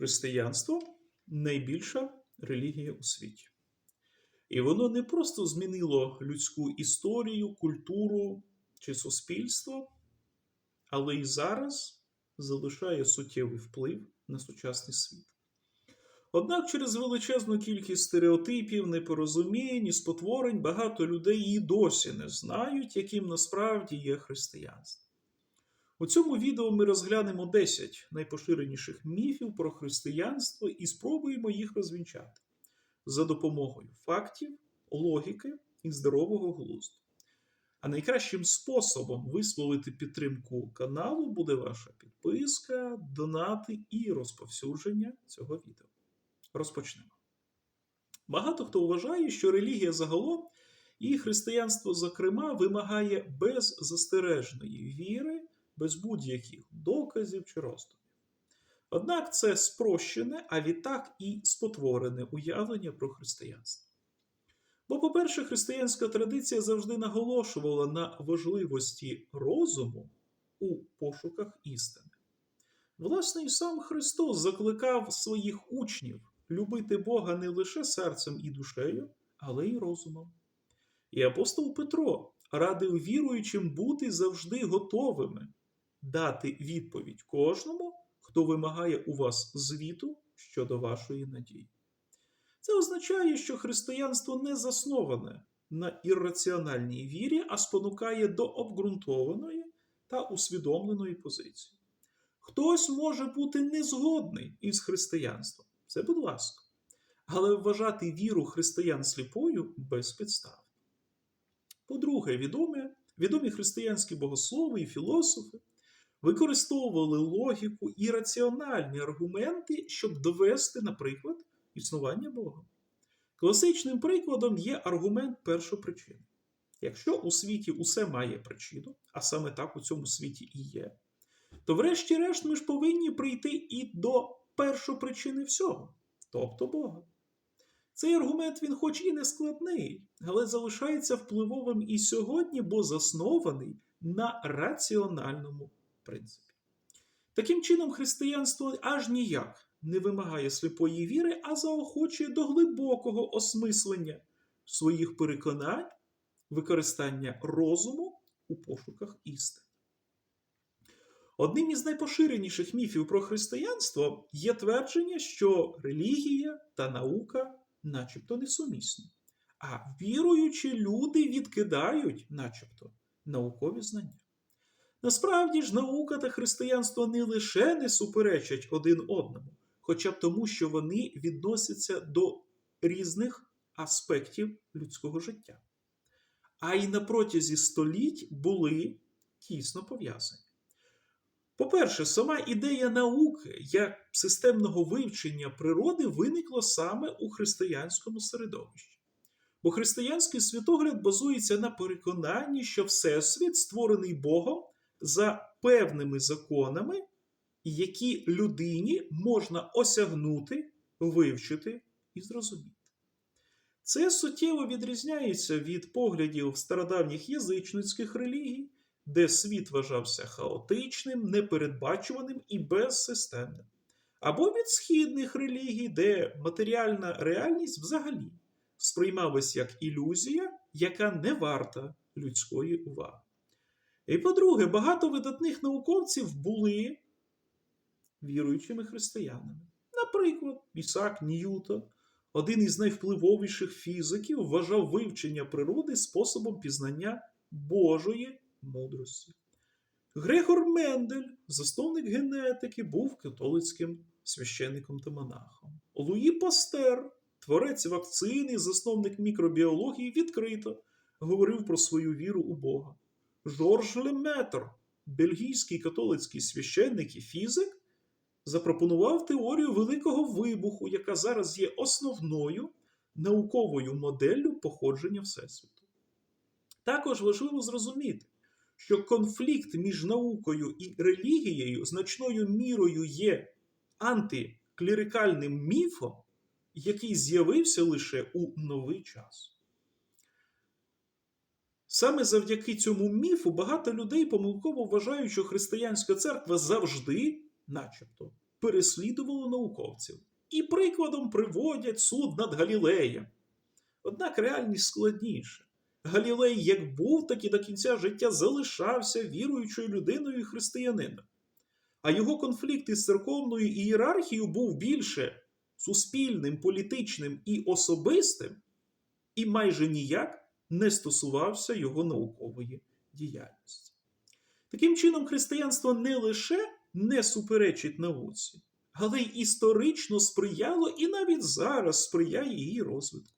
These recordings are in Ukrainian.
Християнство найбільша релігія у світі. І воно не просто змінило людську історію, культуру чи суспільство, але й зараз залишає суттєвий вплив на сучасний світ. Однак через величезну кількість стереотипів, непорозумінь і спотворень багато людей і досі не знають, яким насправді є християнство. У цьому відео ми розглянемо 10 найпоширеніших міфів про християнство і спробуємо їх розвінчати за допомогою фактів, логіки і здорового глузду. А найкращим способом висловити підтримку каналу буде ваша підписка, донати і розповсюдження цього відео. Розпочнемо. Багато хто вважає, що релігія загалом і християнство, зокрема, вимагає беззастережної віри, без будь-яких доказів чи роздумів. Однак це спрощене, а відтак і спотворене уявлення про християнство. Бо, по-перше, християнська традиція завжди наголошувала на важливості розуму у пошуках істини. Власне, і сам Христос закликав своїх учнів любити Бога не лише серцем і душею, але й розумом. І апостол Петро радив віруючим бути завжди готовими дати відповідь кожному, хто вимагає у вас звіту щодо вашої надії. Це означає, що християнство не засноване на ірраціональній вірі, а спонукає до обґрунтованої та усвідомленої позиції. Хтось може бути незгодний із християнством, це будь ласка, але вважати віру християн сліпою безпідставно. По-друге, відомі, відомі християнські богослови і філософи використовували логіку і раціональні аргументи, щоб довести, наприклад, існування Бога. Класичним прикладом є аргумент першопричини. Якщо у світі усе має причину, а саме так у цьому світі і є, то, врешті-решт, ми ж повинні прийти і до першопричини всього, тобто Бога. Цей аргумент, він хоч і не складний, але залишається впливовим і сьогодні, бо заснований на раціональному принципі. Таким чином, християнство аж ніяк не вимагає сліпої віри, а заохочує до глибокого осмислення своїх переконань, використання розуму у пошуках істини. Одним із найпоширеніших міфів про християнство є твердження, що релігія та наука начебто несумісні, а віруючі люди відкидають, начебто, наукові знання. Насправді ж, наука та християнство не лише не суперечать один одному, хоча б тому, що вони відносяться до різних аспектів людського життя, а й на протязі століть були тісно пов'язані. По-перше, сама ідея науки як системного вивчення природи виникла саме у християнському середовищі. Бо християнський світогляд базується на переконанні, що Всесвіт створений Богом за певними законами, які людині можна осягнути, вивчити і зрозуміти. Це суттєво відрізняється від поглядів стародавніх язичницьких релігій, де світ вважався хаотичним, непередбачуваним і безсистемним, або від східних релігій, де матеріальна реальність взагалі сприймалась як ілюзія, яка не варта людської уваги. І по-друге, багато видатних науковців були віруючими християнами. Наприклад, Ісак Ньютон, один із найвпливовіших фізиків, вважав вивчення природи способом пізнання Божої мудрості. Грегор Мендель, засновник генетики, був католицьким священником та монахом. Луї Пастер, творець вакцини, засновник мікробіології, відкрито говорив про свою віру у Бога. Жорж Леметр, бельгійський католицький священник і фізик, запропонував теорію Великого вибуху, яка зараз є основною науковою моделлю походження Всесвіту. Також важливо зрозуміти, що конфлікт між наукою і релігією значною мірою є антиклерикальним міфом, який з'явився лише у новий час. Саме завдяки цьому міфу багато людей помилково вважають, що християнська церква завжди, начебто, переслідувало науковців і прикладом приводять суд над Галілеєм. Однак реальність складніша. Галілей як був, так і до кінця життя залишався віруючою людиною і християнином. А його конфлікт із церковною ієрархією був більше суспільним, політичним і особистим, і майже ніяк не стосувався його наукової діяльності. Таким чином, християнство не лише не суперечить науці, але й історично сприяло і навіть зараз сприяє її розвитку.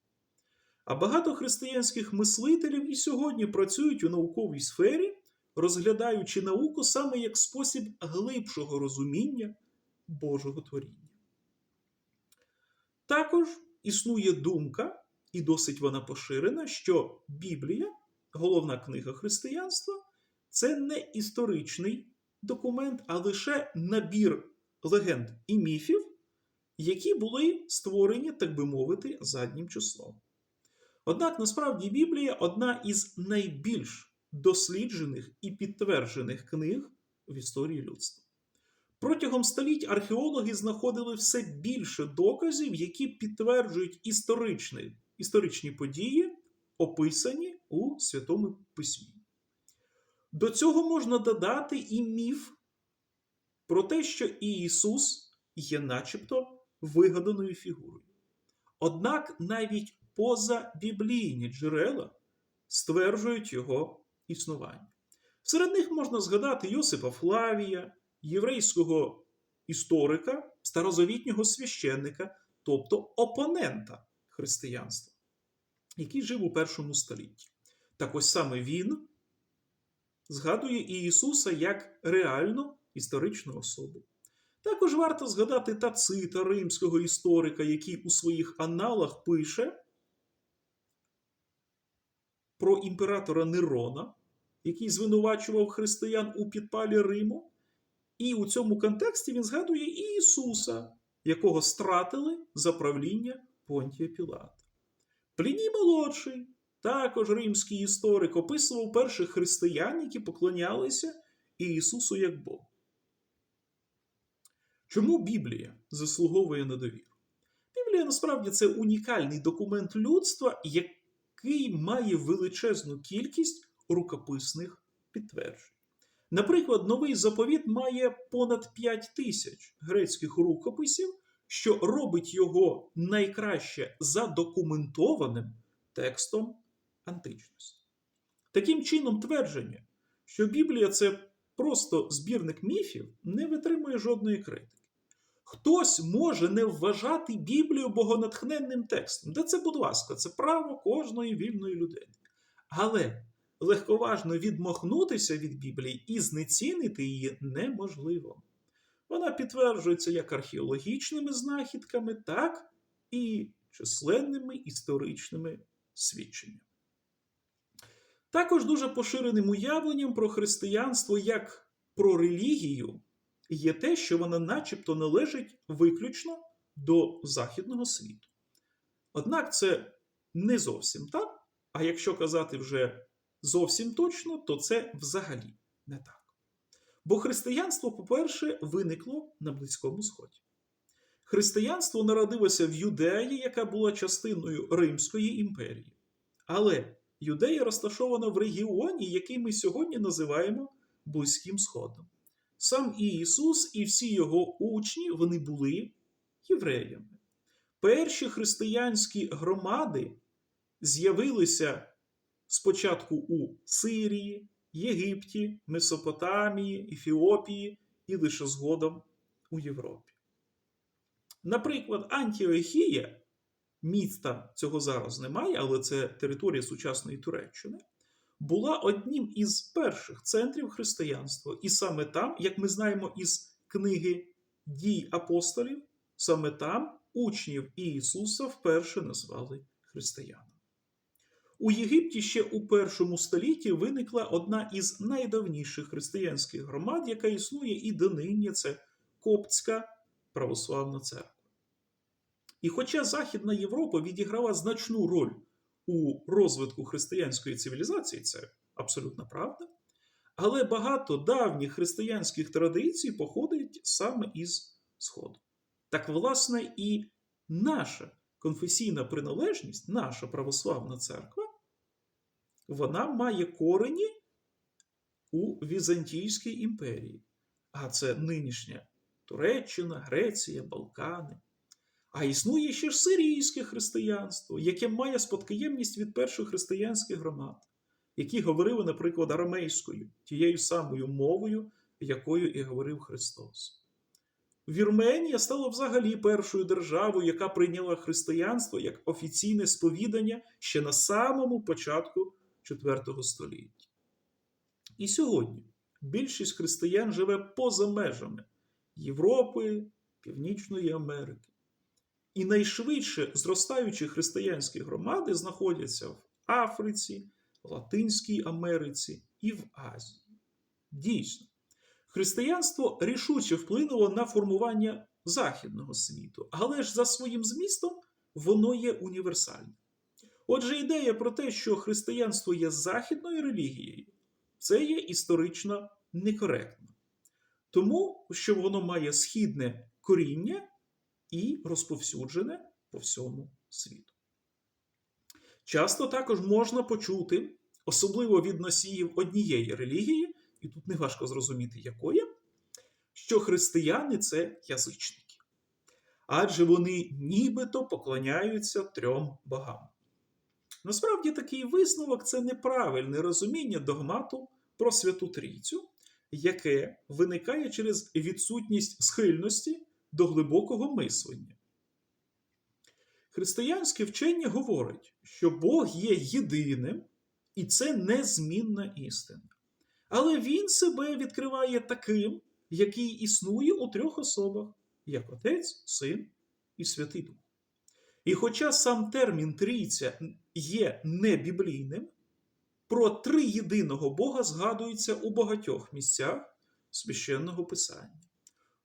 А багато християнських мислителів і сьогодні працюють у науковій сфері, розглядаючи науку саме як спосіб глибшого розуміння Божого творіння. Також існує думка, і досить вона поширена, що Біблія, головна книга християнства, це не історичний документ, а лише набір легенд і міфів, які були створені, так би мовити, заднім числом. Однак насправді Біблія одна із найбільш досліджених і підтверджених книг в історії людства. Протягом століть археологи знаходили все більше доказів, які підтверджують історичні, історичні події, описані у Святому Письмі. До цього можна додати і міф про те, що Ісус є начебто вигаданою фігурою. Однак навіть позабіблійні джерела стверджують його існування. Серед них можна згадати Йосипа Флавія, єврейського історика, старозавітнього священника, тобто опонента християнства, який жив у першому столітті. Так ось саме він згадує і Ісуса як реальну історичну особу. Також варто згадати Тацита, римського історика, який у своїх аналах пише про імператора Нерона, який звинувачував християн у підпалі Риму. І у цьому контексті він згадує і Ісуса, якого стратили за правління Понтія Пілата. Пліній молодший, також римський історик, описував перших християн, які поклонялися Ісусу як Богу. Чому Біблія заслуговує на довіру? Біблія насправді це унікальний документ людства, який має величезну кількість рукописних підтверджень. Наприклад, новий заповіт має понад 5 тисяч грецьких рукописів, що робить його найкраще задокументованим текстом античності. Таким чином, твердження, що Біблія це просто збірник міфів, не витримує жодної критики. Хтось може не вважати Біблію богонатхненним текстом. Де це, будь ласка, це право кожної вільної людини. Але легковажно відмахнутися від Біблії і знецінити її неможливо. Вона підтверджується як археологічними знахідками, так і численними історичними свідченнями. Також дуже поширеним уявленням про християнство як про релігію є те, що вона начебто належить виключно до Західного світу. Однак це не зовсім так, а якщо казати вже зовсім точно, то це взагалі не так. Бо християнство, по-перше, виникло на Близькому Сході. Християнство народилося в Юдеї, яка була частиною Римської імперії. Але Юдея розташована в регіоні, який ми сьогодні називаємо Близьким Сходом. Сам Ісус і всі його учні вони були євреями. Перші християнські громади з'явилися спочатку у Сирії, Єгипті, Месопотамії, Ефіопії і лише згодом у Європі. Наприклад, Антіохія, міста цього зараз немає, але це територія сучасної Туреччини, була однім із перших центрів християнства. І саме там, як ми знаємо із книги дій апостолів, саме там учнів Ісуса вперше назвали християнами. У Єгипті ще у першому столітті виникла одна із найдавніших християнських громад, яка існує і донині це Коптська православна церква. І хоча Західна Європа відіграла значну роль у розвитку християнської цивілізації, це абсолютна правда, але багато давніх християнських традицій походить саме із Сходу. Так, власне, і наша конфесійна приналежність, наша православна церква, вона має корені у Візантійській імперії. А це нинішня Туреччина, Греція, Балкани. А існує ще ж сирійське християнство, яке має спадкоємність від перших християнських громад, які говорили, наприклад, арамейською, тією самою мовою, якою і говорив Христос. Вірменія стала взагалі першою державою, яка прийняла християнство як офіційне сповідання ще на самому початку IV століття. І сьогодні більшість християн живе поза межами Європи, Північної Америки. І найшвидше зростаючі християнські громади знаходяться в Африці, Латинській Америці і в Азії. Дійсно, християнство рішуче вплинуло на формування західного світу, але ж за своїм змістом воно є універсальним. Отже, ідея про те, що християнство є західною релігією, це є історично некоректно. Тому що воно має східне коріння і розповсюджене по всьому світу. Часто також можна почути, особливо від носіїв однієї релігії, і тут неважко зрозуміти, якої, що християни це язичники. Адже вони нібито поклоняються трьом богам. Насправді такий висновок це неправильне розуміння догмату про Святу Трійцю, яке виникає через відсутність схильності до глибокого мислення. Християнське вчення говорить, що Бог є єдиним, і це незмінна істина. Але Він себе відкриває таким, який існує у трьох особах, як Отець, Син і Святий Дух. І хоча сам термін трійця є небіблійним, про триєдиного Бога згадується у багатьох місцях священного Писання.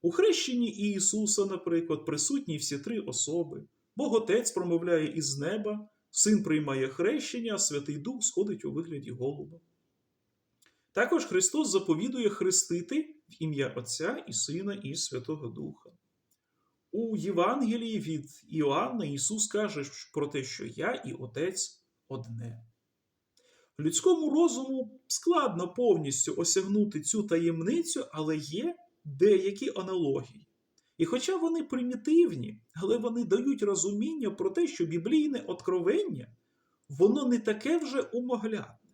У хрещенні Ісуса, наприклад, присутні всі три особи. Бог Отець промовляє із неба, син приймає хрещення, а Святий Дух сходить у вигляді голуба. Також Христос заповідує хрестити в ім'я Отця і Сина і Святого Духа. У Євангелії від Іоанна Ісус каже про те, що я і Отець одне. Людському розуму складно повністю осягнути цю таємницю, але є деякі аналогії. І хоча вони примітивні, але вони дають розуміння про те, що біблійне откровення, воно не таке вже умоглядне.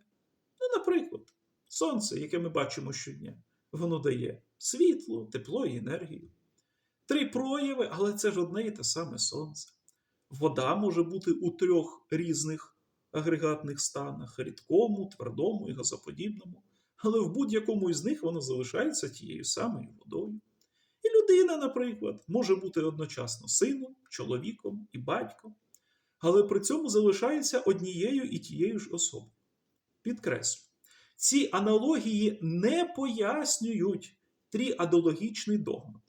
Ну, наприклад, сонце, яке ми бачимо щодня, воно дає світло, тепло і енергію. Три прояви, але це ж одне і те саме сонце. Вода може бути у трьох різних агрегатних станах: рідкому, твердому і газоподібному, але в будь-якому із них воно залишається тією самою водою. І людина, наприклад, може бути одночасно сином, чоловіком і батьком, але при цьому залишається однією і тією ж особою. Підкреслю, ці аналогії не пояснюють тріадологічний догмат,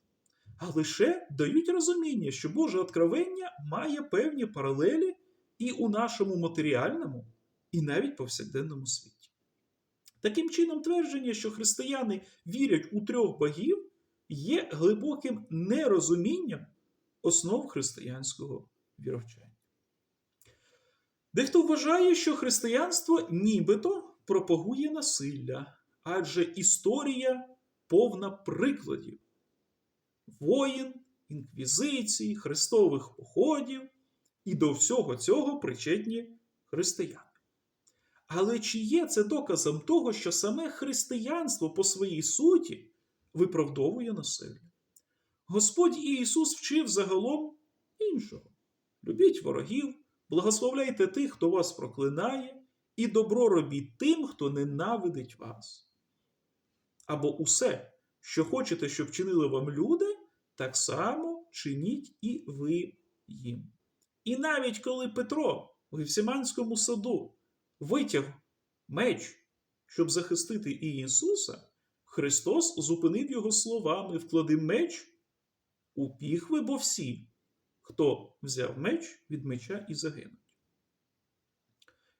а лише дають розуміння, що Боже откровення має певні паралелі і у нашому матеріальному, і навіть повсякденному світі. Таким чином, твердження, що християни вірять у трьох богів, є глибоким нерозумінням основ християнського віровчання. Дехто вважає, що християнство нібито пропагує насилля, адже історія повна прикладів воїн, інквізицій, хрестових походів, і до всього цього причетні християни. Але чи є це доказом того, що саме християнство по своїй суті виправдовує насилля? Господь Ісус вчив загалом іншого: любіть ворогів, благословляйте тих, хто вас проклинає, і добро робіть тим, хто ненавидить вас. Або усе, що хочете, щоб чинили вам люди, так само чиніть і ви їм. І навіть коли Петро в Гефсиманському саду витяг меч, щоб захистити і Ісуса, Христос зупинив його словами: вклади меч у піхви, бо всі, хто взяв меч від меча і загинуть.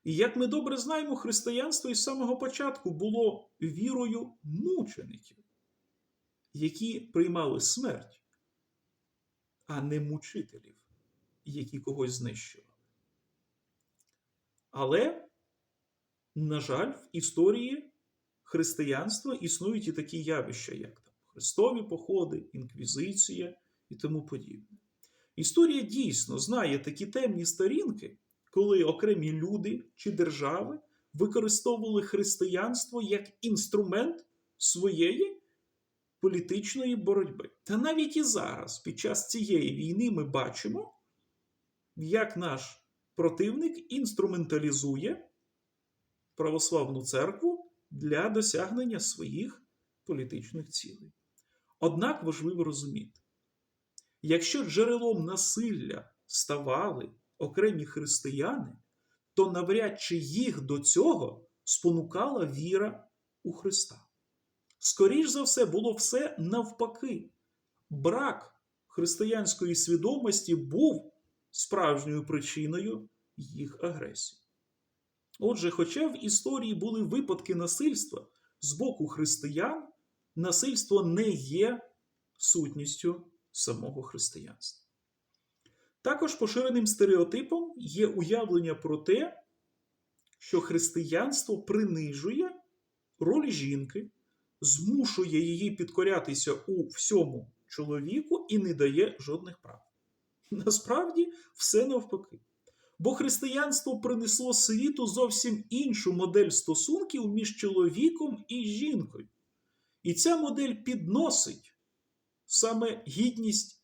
І як ми добре знаємо, християнство із самого початку було вірою мучеників, які приймали смерть а не мучителів, які когось знищували. Але, на жаль, в історії християнства існують і такі явища, як там Христові походи, інквізиція і тому подібне. Історія дійсно знає такі темні сторінки, коли окремі люди чи держави використовували християнство як інструмент своєї політичної боротьби. Та навіть і зараз, під час цієї війни, ми бачимо, як наш противник інструменталізує православну церкву для досягнення своїх політичних цілей. Однак важливо розуміти, якщо джерелом насилля ставали окремі християни, то навряд чи їх до цього спонукала віра у Христа. Скоріш за все, було все навпаки. Брак християнської свідомості був справжньою причиною їх агресії. Отже, хоча в історії були випадки насильства з боку християн, насильство не є сутністю самого християнства. Також поширеним стереотипом є уявлення про те, що християнство принижує роль жінки, змушує її підкорятися у всьому чоловіку і не дає жодних прав. Насправді, все навпаки. Бо християнство принесло світу зовсім іншу модель стосунків між чоловіком і жінкою. І ця модель підносить саме гідність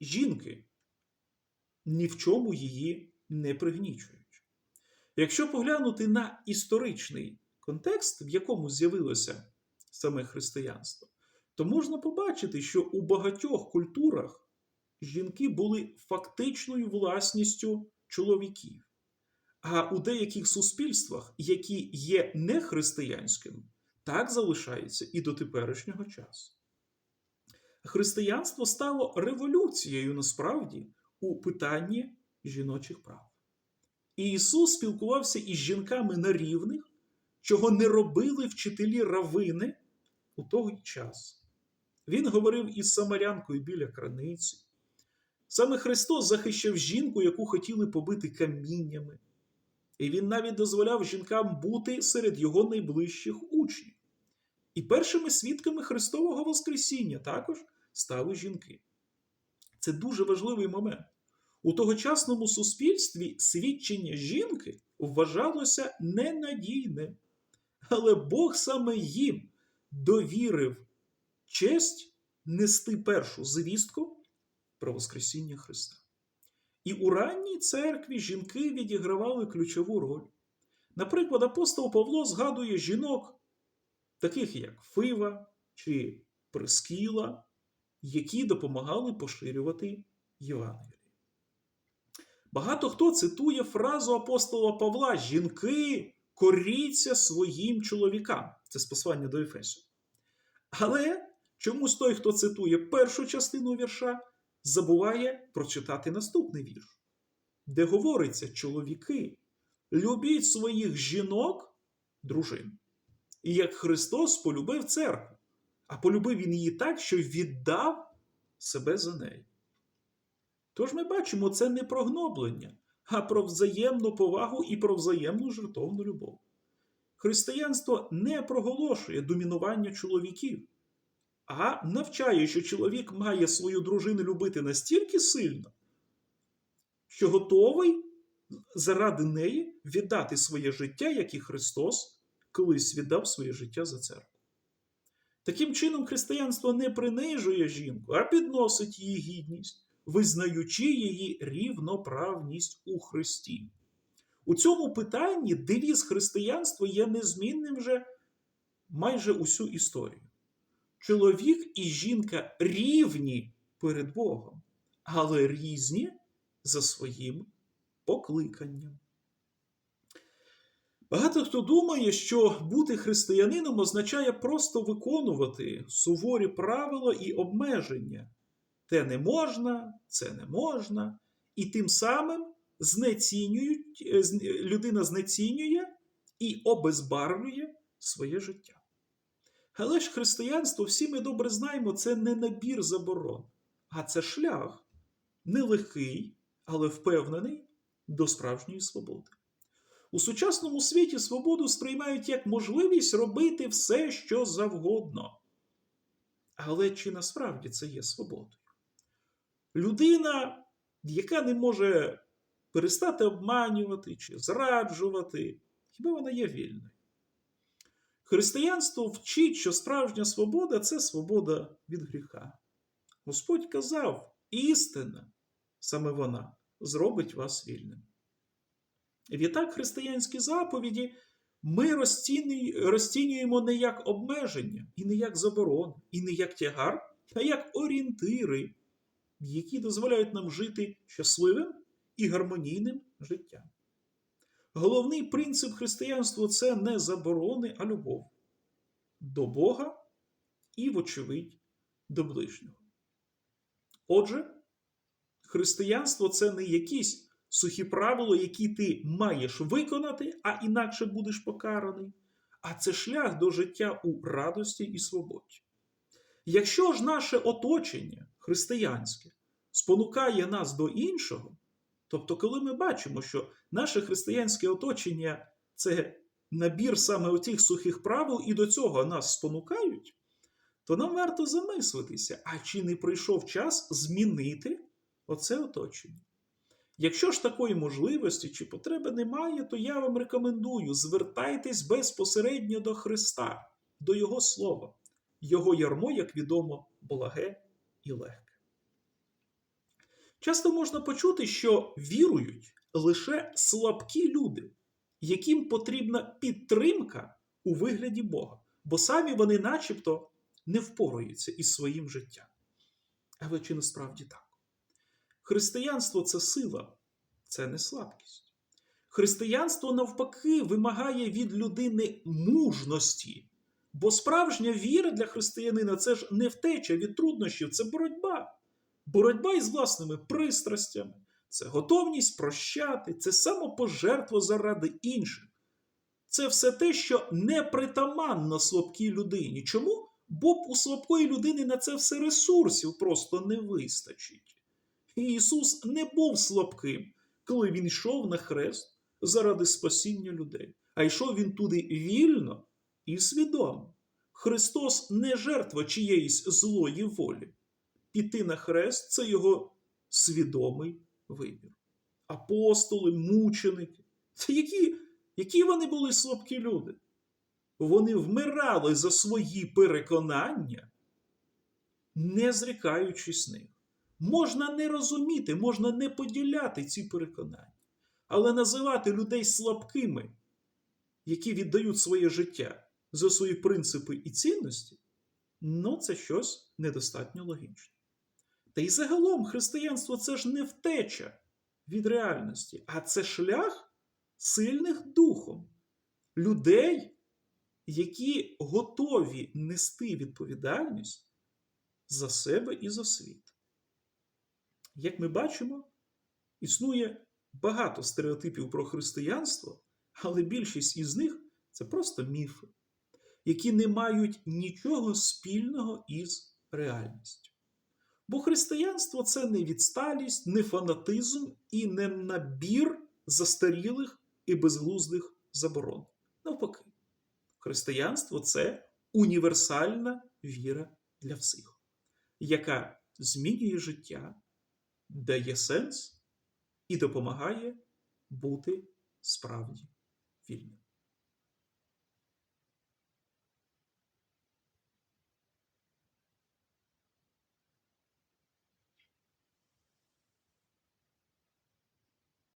жінки, ні в чому її не пригнічуючи. Якщо поглянути на історичний контекст, в якому з'явилося саме християнство, то можна побачити, що у багатьох культурах жінки були фактичною власністю чоловіків. А у деяких суспільствах, які є нехристиянськими, так залишається і до теперішнього часу. Християнство стало революцією насправді у питанні жіночих прав. І Ісус спілкувався із жінками на рівних, чого не робили вчителі равини у той час. Він говорив із самарянкою біля краниці. Саме Христос захищав жінку, яку хотіли побити каміннями. І він навіть дозволяв жінкам бути серед його найближчих учнів. І першими свідками Христового Воскресіння також стали жінки. Це дуже важливий момент. У тогочасному суспільстві свідчення жінки вважалося ненадійним. Але Бог саме їм довірив честь нести першу звістку про Воскресіння Христа. І у ранній церкві жінки відігравали ключову роль. Наприклад, апостол Павло згадує жінок, таких як Фива чи Прискіла, які допомагали поширювати Євангеліє. Багато хто цитує фразу апостола Павла: жінки коріться своїм чоловікам. Це з послання до Ефесу. Але чомусь той, хто цитує першу частину вірша, забуває прочитати наступний вірш, де говориться: чоловіки, любіть своїх жінок, дружин. І як Христос полюбив церкву, а полюбив він її так, що віддав себе за неї. Тож ми бачимо, це не про гноблення, а про взаємну повагу і про взаємну жертовну любов. Християнство не проголошує домінування чоловіків, а навчає, що чоловік має свою дружину любити настільки сильно, що готовий заради неї віддати своє життя, як і Христос колись віддав своє життя за церкву. Таким чином, християнство не принижує жінку, а підносить її гідність, визнаючи її рівноправність у Христі. У цьому питанні девіз християнства є незмінним вже майже усю історію. Чоловік і жінка рівні перед Богом, але різні за своїм покликанням. Багато хто думає, що бути християнином означає просто виконувати суворі правила і обмеження. Те не можна, це не можна, і тим самим знецінюють, людина знецінює і обезбарвлює своє життя. Але ж християнство, всі ми добре знаємо, це не набір заборон, а це шлях нелегкий, але впевнений до справжньої свободи. У сучасному світі свободу сприймають як можливість робити все, що завгодно. Але чи насправді це є свободою? Людина, яка не може перестати обманювати чи зраджувати, хіба вона є вільною? Християнство вчить, що справжня свобода це свобода від гріха. Господь казав, істина, саме вона, зробить вас вільним. Відтак, християнські заповіді ми розцінюємо не як обмеження, і не як заборону, і не як тягар, а як орієнтири, які дозволяють нам жити щасливим і гармонійним життям. Головний принцип християнства це не заборони, а любов до Бога і, вочевидь, до ближнього. Отже, християнство це не якісь сухі правила, які ти маєш виконати, а інакше будеш покараний, а це шлях до життя у радості і свободі. Якщо ж наше оточення християнське спонукає нас до іншого, тобто, коли ми бачимо, що наше християнське оточення це набір саме отих сухих правил, і до цього нас спонукають, то нам варто замислитися, а чи не прийшов час змінити оце оточення? Якщо ж такої можливості чи потреби немає, то я вам рекомендую звертайтесь безпосередньо до Христа, до Його Слова. Його ярмо, як відомо, благе і легке. Часто можна почути, що вірують лише слабкі люди, яким потрібна підтримка у вигляді Бога, бо самі вони начебто не впораються із своїм життям. Але чи насправді так? Християнство це сила, це не слабкість. Християнство, навпаки, вимагає від людини мужності. Бо справжня віра для християнина це ж не втеча від труднощів, це боротьба. Боротьба із власними пристрастями, це готовність прощати, це самопожертва заради інших. Це все те, що непритаманно слабкій людині. Чому? Бо у слабкої людини на це все ресурсів просто не вистачить. Ісус не був слабким, коли Він йшов на хрест заради спасіння людей, а йшов він туди вільно і свідомо. Христос не жертва чиєїсь злої волі. Піти на хрест це його свідомий вибір. Апостоли, мученики. Це які, які вони були слабкі люди? Вони вмирали за свої переконання, не зрікаючись них. Можна не розуміти, можна не поділяти ці переконання, але називати людей слабкими, які віддають своє життя за свої принципи і цінності, ну це щось недостатньо логічне. Та й загалом християнство це ж не втеча від реальності, а це шлях сильних духом, людей, які готові нести відповідальність за себе і за світ. Як ми бачимо, існує багато стереотипів про християнство, але більшість із них це просто міфи, які не мають нічого спільного із реальністю. Бо християнство це не відсталість, не фанатизм і не набір застарілих і безглуздих заборон. Навпаки, християнство це універсальна віра для всіх, яка змінює життя, дає сенс і допомагає бути справді вільним.